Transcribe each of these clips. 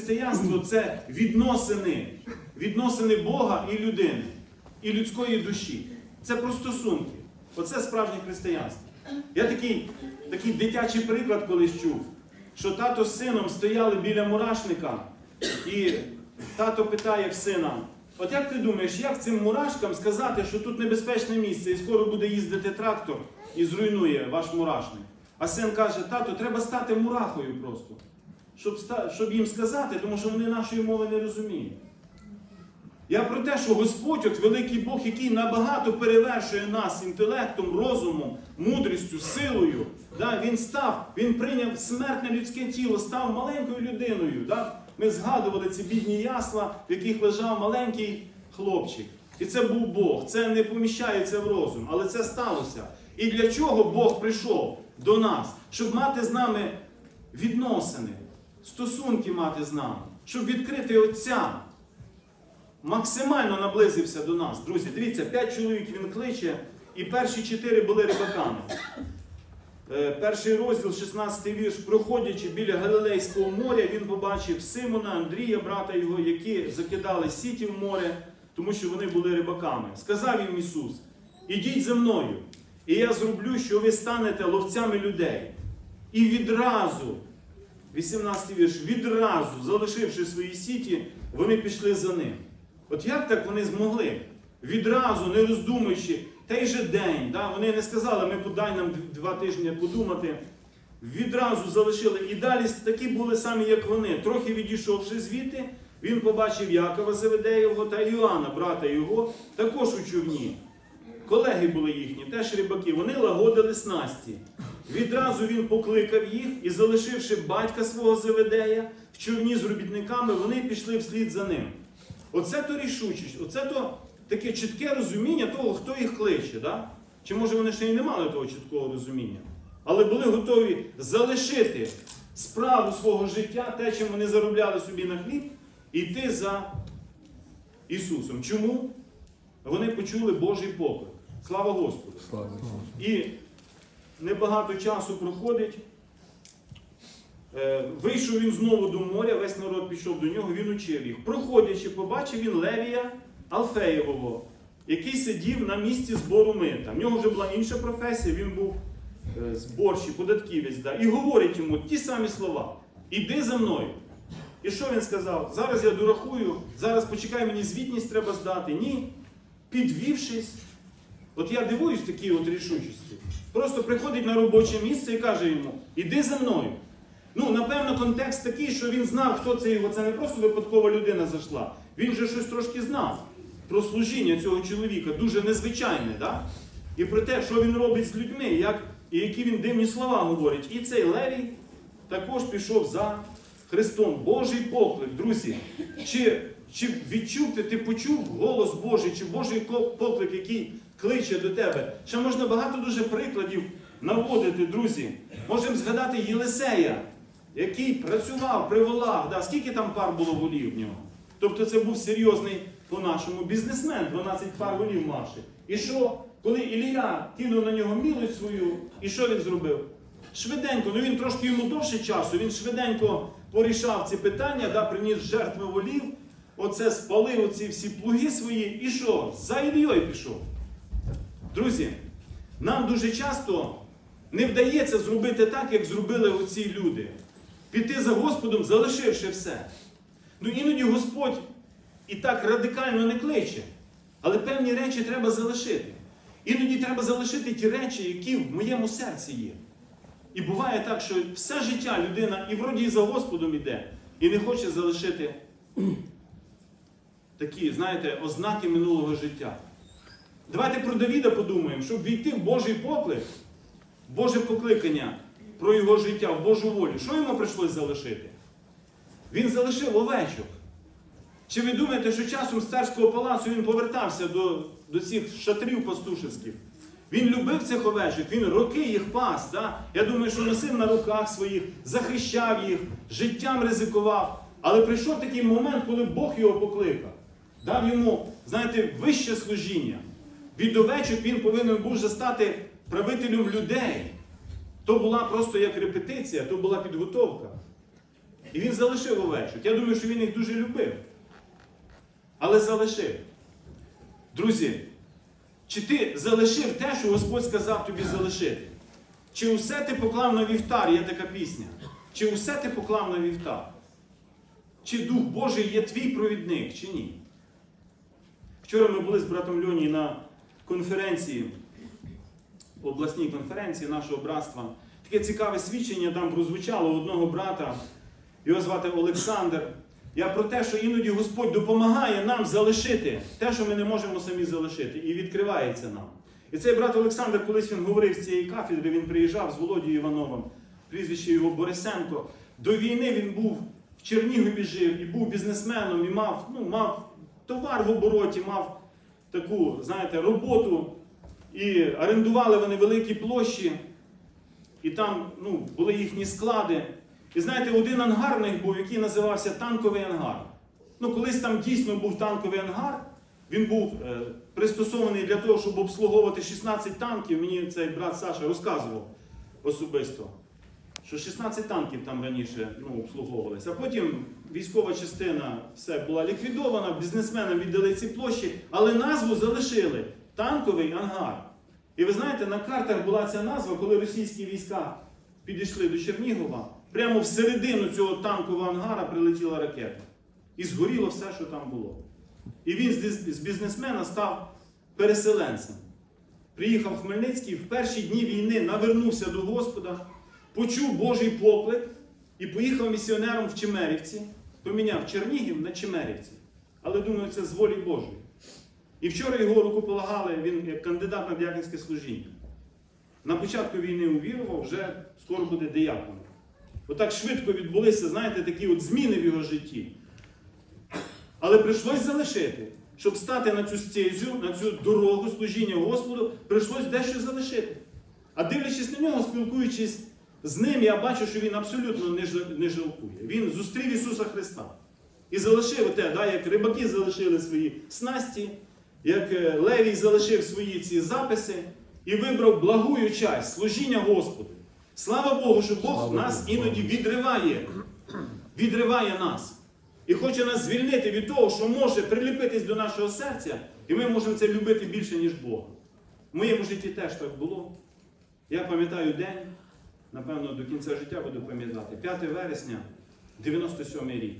Християнство це відносини, відносини Бога і людини, і людської душі. Це про стосунки. Оце справжнє християнство. Я такий, такий дитячий приклад колись чув, що тато з сином стояли біля мурашника, і тато питає в сина: от як ти думаєш, як цим мурашкам сказати, що тут небезпечне місце і скоро буде їздити трактор і зруйнує ваш мурашник? А син каже: тато, треба стати мурахою просто щоб, щоб їм сказати, тому що вони нашої мови не розуміють. Я про те, що Господь, от великий Бог, який набагато перевершує нас інтелектом, розумом, мудрістю, силою, да, він став, він прийняв смертне людське тіло, став маленькою людиною. Да? Ми згадували ці бідні ясла, в яких лежав маленький хлопчик. І це був Бог. Це не поміщається в розум, але це сталося. І для чого Бог прийшов до нас? Щоб мати з нами відносини, стосунки мати з нами, щоб відкрити Отця. Максимально наблизився до нас. Друзі, дивіться, п'ять чоловік він кличе, і перші чотири були рибаками. Е, Перший розділ, 16 вірш, проходячи біля Галилейського моря, він побачив Симона, Андрія, брата його, які закидали сіті в море, тому що вони були рибаками. Сказав їм Ісус: Ідіть за мною, і я зроблю, що ви станете ловцями людей. І відразу, 18 вірш, відразу, залишивши свої сіті, вони пішли за ним. От як так вони змогли? Відразу, не роздумуючи, той же день, да, вони не сказали, ми подай нам два тижні подумати. Відразу залишили. І далі такі були самі, як вони. Трохи відійшовши звідти, він побачив Якова Заведеєвого та Іоанна, брата його, також у човні. Колеги були їхні, теж рибаки, вони лагодили снасті. Відразу він покликав їх і, залишивши батька свого Заведея в човні з робітниками, вони пішли вслід за ним. Оце то рішучість, оце то таке чітке розуміння того, хто їх кличе. Да? Чи може вони ще й не мали того чіткого розуміння, але були готові залишити справу свого життя, те, чим вони заробляли собі на хліб, і йти за Ісусом. Чому? Вони почули Божий поклик. Слава Господу! Слава І небагато часу проходить. Е, Вийшов він знову до моря, весь народ пішов до нього, він учив їх. Проходячи, побачив він Левія Алфеєвого, який сидів на місці збору мита. В нього вже була інша професія, він був е, зборщик, податківець. Да, і говорить йому ті самі слова: Іди за мною. І що він сказав? Зараз я дорахую, зараз почекай, мені звітність треба здати. Ні. Підвівшись, От я дивуюсь такій от рішучості. Просто приходить на робоче місце і каже йому: іди за мною. Ну, напевно, контекст такий, що він знав, хто це його. Це не просто випадкова людина зайшла. Він же щось трошки знав про служіння цього чоловіка, дуже незвичайне, да? І про те, що він робить з людьми, як, і які він дивні слова говорить. І цей Левій також пішов за Христом. Божий поклик, друзі. Чи, чи відчув ти, ти почув голос Божий, чи Божий поклик, який кличе до тебе? Ще можна багато дуже прикладів наводити, друзі. Можемо згадати Єлисея, який працював при. Да? Скільки там пар було волів в нього? Тобто це був серйозний по-нашому бізнесмен, 12 пар волів мавши. І що? Коли Ілія кинув на нього мілость свою, і що він зробив? Швиденько, ну він трошки йому довше часу, він швиденько порішав ці питання, да, приніс жертви волів, оце спалив оці всі плуги свої, і що? За Ільєю пішов. Друзі, нам дуже часто не вдається зробити так, як зробили оці люди. Піти за Господом, залишивши все. Ну іноді Господь і так радикально не кличе. Але певні речі треба залишити. Іноді треба залишити ті речі, які в моєму серці є. І буває так, що все життя людина і вроді і за Господом іде, і не хоче залишити такі, знаєте, ознаки минулого життя. Давайте про Давіда подумаємо, щоб війти в Божий поклик, Боже покликання про його життя, в Божу волю. Що йому прийшлось залишити? Він залишив овечок. Чи ви думаєте, що часом з царського палацу він повертався до, до цих шатрів пастушевських? Він любив цих овечок, він роки їх пас. Да? Я думаю, що носив на руках своїх, захищав їх, життям ризикував. Але прийшов такий момент, коли Бог його покликав, дав йому, знаєте, вище служіння. Від овечок він повинен був вже стати правителем людей. То була просто як репетиція, то була підготовка. І він залишив овечок. Я думаю, що він їх дуже любив. Але залишив. Друзі, чи ти залишив те, що Господь сказав тобі залишити? Чи усе ти поклав на вівтар, є така пісня? Чи усе ти поклав на вівтар? Чи Дух Божий є твій провідник, чи ні? Вчора ми були з братом Льоні на конференції, обласній конференції нашого братства. Таке цікаве свідчення там прозвучало у одного брата, його звати Олександр. Я про те, що іноді Господь допомагає нам залишити те, що ми не можемо самі залишити, і відкривається нам. І цей брат Олександр, колись він говорив з цієї кафедри, він приїжджав з Володією Івановим, прізвище його Борисенко. До війни він був в Чернігові жив і був бізнесменом, і мав, ну, мав товар в обороті, мав таку, знаєте, роботу. І орендували вони великі площі, і там ну, були їхні склади. І знаєте, один ангар в них був, який називався танковий ангар. Ну, колись там дійсно був танковий ангар. Він був е, пристосований для того, щоб обслуговувати 16 танків. Мені цей брат Саша розказував особисто, що 16 танків там раніше ну, обслуговувалися. А потім військова частина все була ліквідована, бізнесменам віддали ці площі, але назву залишили танковий ангар. І ви знаєте, на картах була ця назва, коли російські війська підійшли до Чернігова, прямо всередину цього танкового ангара прилетіла ракета. І згоріло все, що там було. І він з бізнесмена став переселенцем. Приїхав в Хмельницький, в перші дні війни навернувся до Господа, почув Божий поклик і поїхав місіонером в Чемерівці, поміняв Чернігів на Чемерівці. Але думаю, це з волі Божої. І вчора його рукополагали, він як кандидат на діяконське служіння. На початку війни увірував, вже скоро буде дияконом. Отак швидко відбулися, знаєте, такі от зміни в його житті. Але прийшлось залишити. Щоб стати на цю стезю, на цю дорогу служіння Господу, прийшлось дещо залишити. А дивлячись на нього, спілкуючись з ним, я бачу, що він абсолютно не не жалкує. Він зустрів Ісуса Христа. І залишив те, да, як рибаки залишили свої снасті, як е, Левій залишив свої ці записи і вибрав благую часть служіння Господу. Слава Богу, що Бог Слава нас Богу. іноді відриває, відриває нас. І хоче нас звільнити від того, що може приліпитись до нашого серця, і ми можемо це любити більше, ніж Бога. В моєму житті теж так було. Я пам'ятаю день, напевно, до кінця життя буду пам'ятати, 5 вересня, 97 рік.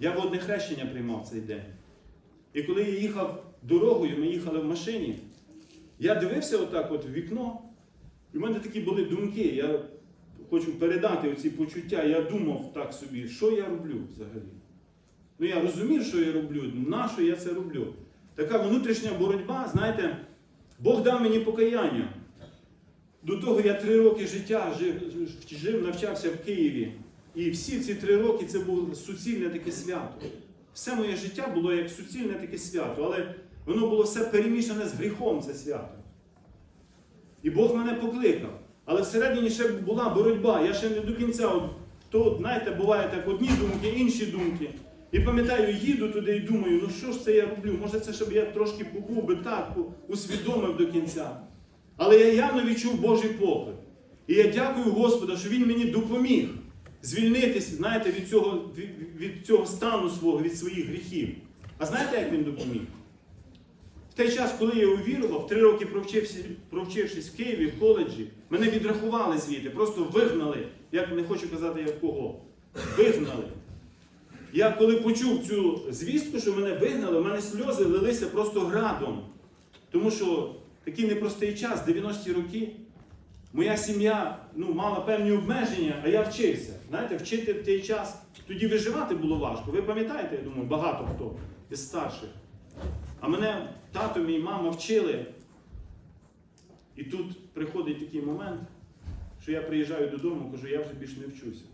Я водне хрещення приймав цей день. І коли я їхав дорогою, ми їхали в машині, я дивився отак от в вікно, і в мене такі були думки. Я хочу передати оці почуття. Я думав так собі, що я роблю взагалі. Ну я розумів, що я роблю, на що я це роблю. Така внутрішня боротьба, знаєте, Бог дав мені покаяння. До того я три роки життя жив, жив, навчався в Києві. І всі ці три роки це було суцільне таке свято. Все моє життя було як суцільне таке свято, але воно було все перемішане з гріхом, це свято. І Бог мене покликав. Але всередині ще була боротьба. Я ще не до кінця. От, то, знаєте, буває так одні думки, інші думки. І пам'ятаю, їду туди і думаю, ну що ж це я роблю? Може, це щоб я трошки побув би так, усвідомив до кінця. Але я явно відчув Божий поклик. І я дякую Господу, що Він мені допоміг звільнитися, знаєте, від цього, від, цього стану свого, від своїх гріхів. А знаєте, як він допоміг? В той час, коли я увірував, три роки провчився, провчившись в Києві, в коледжі, мене відрахували звідти, просто вигнали. Я не хочу казати, як кого. Вигнали. Я коли почув цю звістку, що мене вигнали, у мене сльози лилися просто градом. Тому що такий непростий час, 90-ті роки, моя сім'я ну, мала певні обмеження, а я вчився. Знаєте, вчити в той час тоді виживати було важко. Ви пам'ятаєте, я думаю, багато хто із старших. А мене тато мій мама вчили. І тут приходить такий момент, що я приїжджаю додому, кажу, я вже більше не вчуся.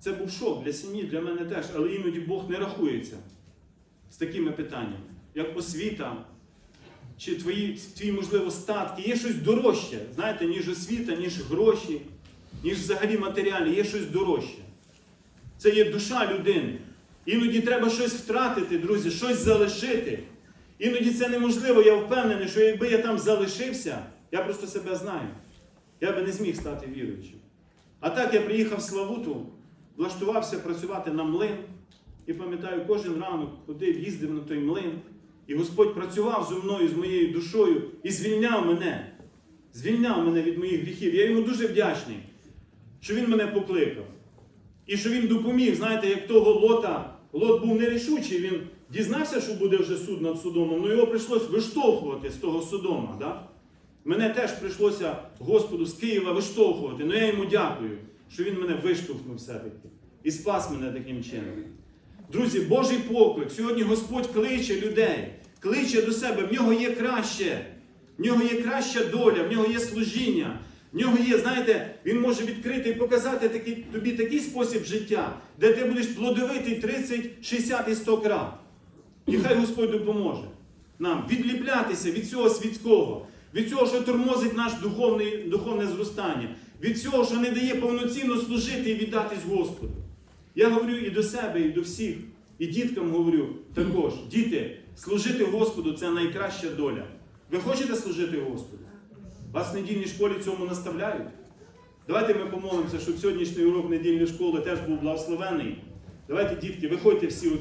Це був шок для сім'ї, для мене теж, але іноді Бог не рахується з такими питаннями, як освіта, чи твої, твої, можливо, статки. Є щось дорожче, знаєте, ніж освіта, ніж гроші, ніж взагалі матеріальне, є щось дорожче. Це є душа людини. Іноді треба щось втратити, друзі, щось залишити. Іноді це неможливо, я впевнений, що якби я там залишився, я просто себе знаю. Я би не зміг стати віруючим. А так я приїхав в Славуту, влаштувався працювати на млин. І пам'ятаю, кожен ранок ходив, їздив на той млин. І Господь працював зі мною, з моєю душою і звільняв мене. Звільняв мене від моїх гріхів. Я йому дуже вдячний, що він мене покликав. І що він допоміг, знаєте, як того лота, лот був нерішучий, він дізнався, що буде вже суд над Содомом, але його прийшлося виштовхувати з того Содома. Да? Мене теж прийшлося Господу з Києва виштовхувати, але я йому дякую, що він мене виштовхнув все-таки і спас мене таким чином. Друзі, Божий поклик. Сьогодні Господь кличе людей, кличе до себе, в нього є краще, в нього є краща доля, в нього є служіння. В нього є, знаєте, він може відкрити і показати такий, тобі такий спосіб життя, де ти будеш плодовитий 30, 60 і 100 крат. І хай Господь допоможе нам відліплятися від цього світського, від цього, що тормозить наш духовний, духовне зростання, від цього, що не дає повноцінно служити і віддатись Господу. Я говорю і до себе, і до всіх, і діткам говорю також, діти, служити Господу це найкраща доля. Ви хочете служити Господу? Вас в недільній школі цьому наставляють? Давайте ми помолимося, щоб сьогоднішній урок недільної школи теж був благословений. Давайте, дітки, виходьте всі от